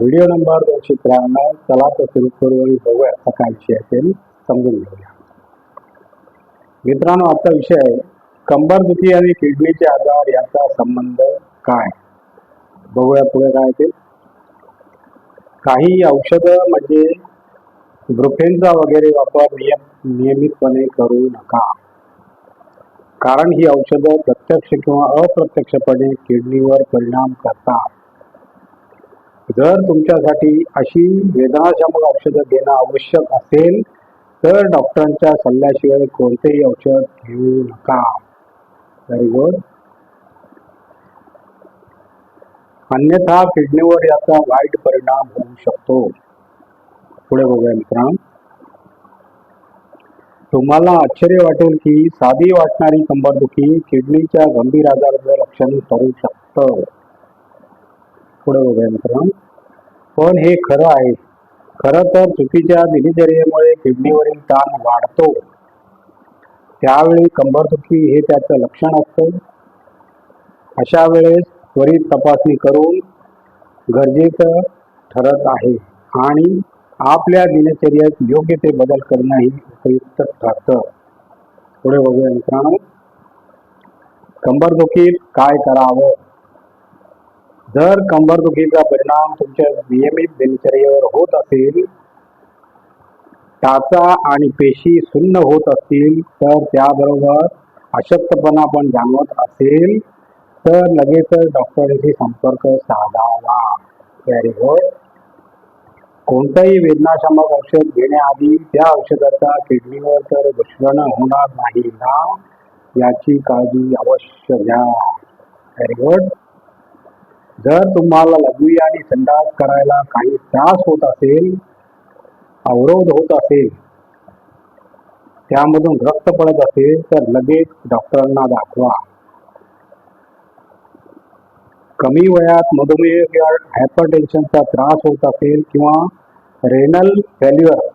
Video number दोनशे त्र्याण्णव चला तर सुरू करू आणि बघूया आता काय असेल समजून घेऊया. मित्रांनो आजचा विषय आहे कंबरदुखी आणि किडनीचे आजार याचा संबंध काय? बघूया पुढे काय ते. काही औषधं म्हणजे ब्रुफेनचा वगैरे वापर नियम नियमितपणे करू नका. कारण ही औषधं प्रत्यक्ष किंवा अप्रत्यक्षपणे किडनीवर परिणाम करतात. जर तुमच्यासाठी अशी वेदनाशामक औषधं देणं आवश्यक असेल तर डॉक्टरांच्या सल्ल्याशिवाय कोणतेही औषध घेऊ नका. व्हेरी गुड अन्यथा किडनीवर याचा वाईट परिणाम होऊ शकतो. पुढे बघूया मित्रांनो. तुम्हाला आश्चर्य वाटेल की साधी वाटणारी कंबरदुखी किडनीच्या गंभीर आजाराचं लक्षण करू शकतं. पुढे बघूया मित्रांनो. पण हे खरं आहे. खरं तर चुकीच्या दिनचर्येमुळे किडनीवरील ताण वाढतो. त्यावेळी कंबरदुखी हे त्याचं लक्षण असतं. अशा वेळेस त्वरित तपासणी करून गरजेचं ठरत आहे आणि आपल्या दिनचर्येत योग्य ते बदल करणंही उपयुक्त ठरतं. पुढे बघूया मित्रांनो. कंबरदुखीत काय करावं? जर कंबरदुखीचा परिणाम तुमच्या नियमित दिनचर्येवर होत असेल टाचा आणि पेशी सुन्न होत असतील तर त्याबरोबर अशक्तपणा पण जाणवत असेल तर लगेचच डॉक्टरांशी संपर्क साधावा. व्हेरी गुड कोणतंही वेदनाशामक औषध घेण्याआधी त्या औषधाचा किडनीवर तर दुष्परिणाम होणार नाही ना? याची काळजी अवश्य घ्या. व्हेरी गुड जर तुम्हाला लघवी आणि संडास करायला काही त्रास होत असेल अवरोध होत असेल त्यामधून रक्त पडत असेल तर लगेच डॉक्टरांना दाखवा. कमी वयात मधुमेह किंवा हायपरटेन्शनचा त्रास होत असेल किंवा रेनल फेल्युअर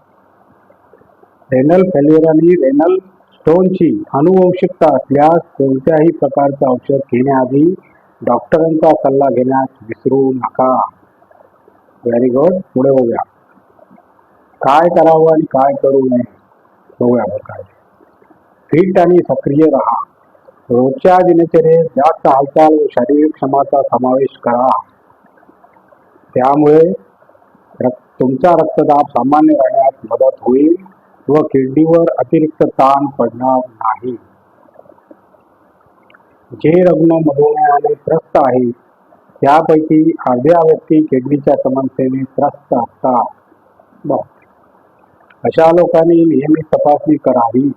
रेनल फेल्युअर आणि रेनल स्टोनची अनुवंशिकता असल्यास कोणत्याही प्रकारचं औषध घेण्याआधी डॉक्टरांचा सल्ला घेण्यास विसरू नका. व्हेरी गुड पुढे बघूया. काय करावं आणि काय करू नये? बघूया बरं काय. फिट आणि सक्रिय राहा. रोजच्या दिनचर्येत जास्त हालचाल व शारीरिक क्षमाचा समावेश करा. त्यामुळे रक्त तुमचा रक्तदाब सामान्य राहण्यास मदत होईल व किडनीवर अतिरिक्त ताण पडणार नाही. जे रुग्ण मधुमेहाने त्रस्त आहेत त्यापैकी अर्ध्या व्यक्ती किडनीच्या समस्येने त्रस्त असतात. बर अशा लोकांनी नियमित तपासणी करावी.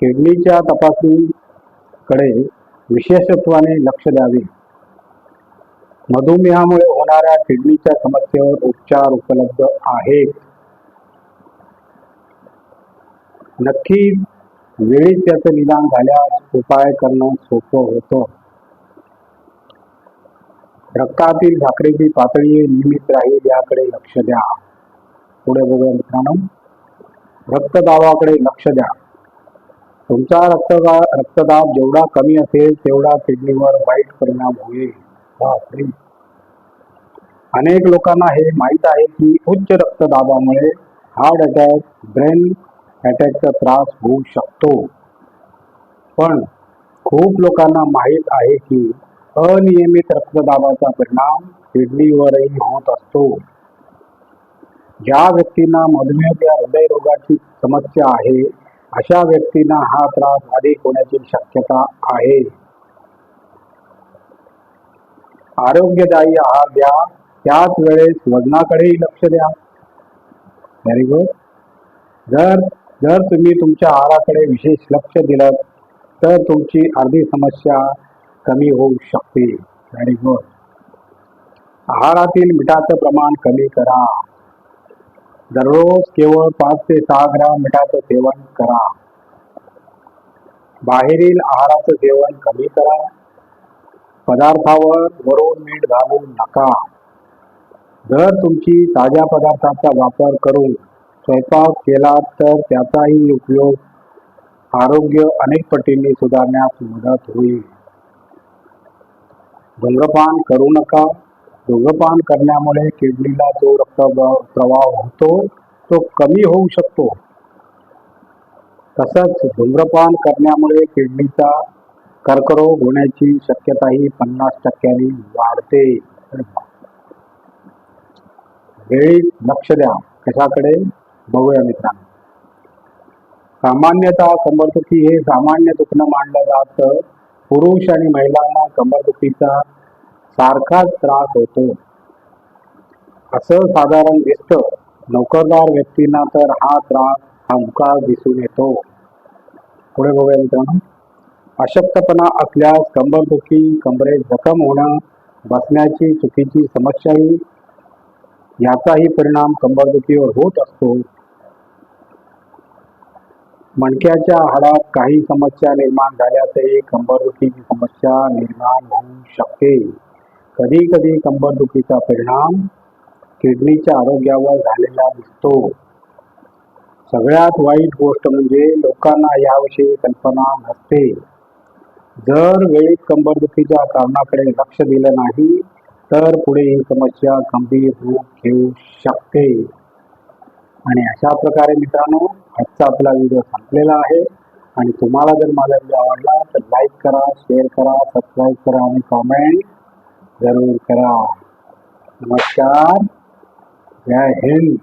किडनीच्या तपासणीकडे विशेषत्वाने लक्ष द्यावे. मधुमेहामुळे होणाऱ्या किडनीच्या समस्येवर उपचार उपलब्ध आहेत. नक्की वेळीच त्याचं निदान झाल्यास उपाय करणं सोपं होतं. रक्तातील साखरेची पातळी नियमित राहील याकडे लक्ष द्या. पुढे बघूया मित्रांनो. रक्तदाबाकडे लक्ष द्या. तुमचा रक्तदा रक्तदाब जेवढा कमी असेल तेवढा किडनीवर वाईट परिणाम होईल. अनेक लोकांना हे माहीत आहे की उच्च रक्तदाबामुळे हार्ट अटॅक ब्रेन अटॅकचा त्रास होऊ शकतो. पण खूप लोकांना माहीत आहे की अनियमित रक्तदाबाचा परिणाम किडनीवरही होत असतो. ज्या व्यक्तींना मधुमेह किंवा हृदयरोगाची समस्या आहे अशा व्यक्तींना हा त्रास अधिक होण्याची शक्यता आहे. आरोग्यदायी आहार द्या त्याच वेळेस वजनाकडेही लक्ष द्या. व्हेरी गुड जर जर तुम्ही तुमच्या आहाराकडे विशेष लक्ष दिलं तर तुमची अर्धी समस्या कमी होऊ शकते. व्हेरी गुड आहारातील मिठाचं प्रमाण कमी करा. दररोज केवळ पाच ते सहा ग्राम मिठाचं सेवन करा. बाहेरील आहाराचं सेवन कमी करा. पदार्थावर वरून मीठ घालू नका. जर तुमची ताज्या पदार्थाचा वापर करून स्वयंपाक केला तर त्याचाही उपयोग आरोग्य अनेक पटींनी सुधारण्यास मदत होईल. धूम्रपान करू नका. धूम्रपान करण्यामुळे किडनीला जो रक्त प्रवाह होतो तो कमी होऊ शकतो. तसंच धूम्रपान करण्यामुळे किडनीचा कर्करोग होण्याची शक्यताही पन्नास टक्क्यांनी वाढते. वेळी लक्ष द्या. कशाकडे? बघूया मित्रांनो. सामान्यतः कंबरदुखी हे सामान्य दुखणं मानलं जातं पुरुष आणि महिलांना कंबरदुखीचा सारखाच त्रास होतो. असं साधारण दिसतं. नोकरदार व्यक्तींना तर हा त्रास हमखास दिसून येतो. पुढे बघूया मित्रांनो. अशक्तपणा असल्यास कंबरदुखी कमरेत जखम होणं बसण्याची चुकीची समस्याही याचाही परिणाम कंबरदुखीवर होत असतो. मणक्याच्या हाडात काही समस्या निर्माण झाल्यासही कंबरदुखीची समस्या निर्माण होऊ शकते. कधी कधी कंबरदुखीचा परिणाम किडनीच्या आरोग्यावर झालेला दिसतो. सगळ्यात वाईट गोष्ट म्हणजे लोकांना याविषयी कल्पना नसते. जर वेळेत कंबरदुखीच्या कारणाकडे लक्ष दिलं नाही तर पुढे ही समस्या गंभीर रूप घेऊ शकते. आणि अशा प्रकारे मित्रांनो आजचा आपला व्हिडिओ संपलेला आहे. आणि तुम्हाला जर माझा व्हिडिओ आवडला तर लाईक करा शेअर करा सबस्क्राईब करा आणि कॉमेंट जरूर करा. नमस्कार. जय हिंद.